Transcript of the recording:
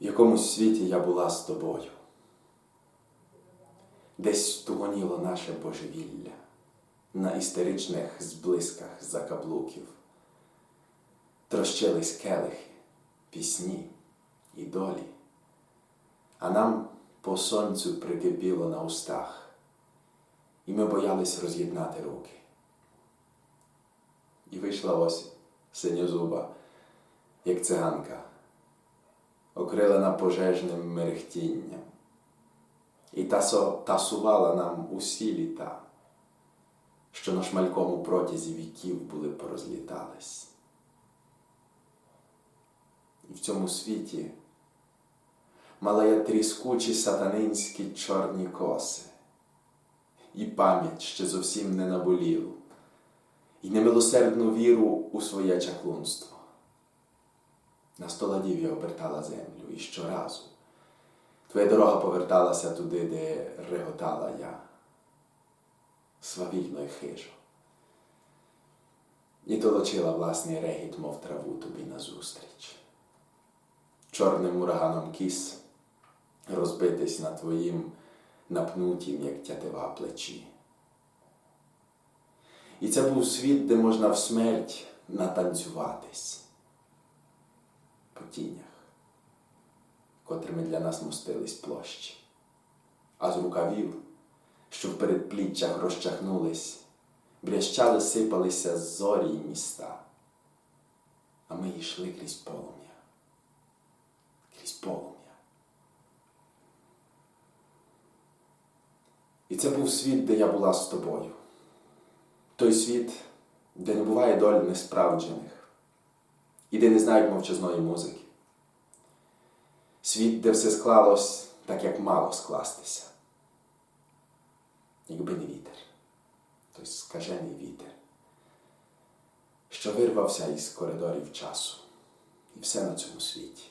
В якомусь світі я була з тобою. Десь тугоніло наше божевілля на істеричних зблисках закаблуків. Трощились келихи, пісні і долі, а нам по сонцю прикипіло на устах, і ми боялись роз'єднати руки. І вийшла ось синьозуба, як циганка, окрилена пожежним мерехтінням, і тасувала нам усі літа, що на шмалькому протязі віків були порозлітались. І в цьому світі мала я тріскучі сатанинські чорні коси, і пам'ять ще зовсім не наболілу, і немилосердну віру у своє чаклунство. На столадів я обертала землю, і щоразу твоя дорога поверталася туди, де реготала я, свавільно й хижо. І толочила власний регіт, мов траву тобі назустріч. Чорним ураганом кіс розбитись на твоїм напнутім, як тятива плечі. І це був світ, де можна в смерть натанцюватись по тінях, котрими для нас мостились площі, а з рукавів, що в передпліччях розчахнулись, брящали, сипалися зорі й міста, а ми йшли крізь полум'я, крізь полум'я. І це був світ, де я була з тобою. Той світ, де не буває доль несправджених, і де не знають мовчазної музики. Світ, де все склалось так, як мало скластися. Якби не вітер, той скажений вітер, що вирвався із коридорів часу, і все на цьому світі.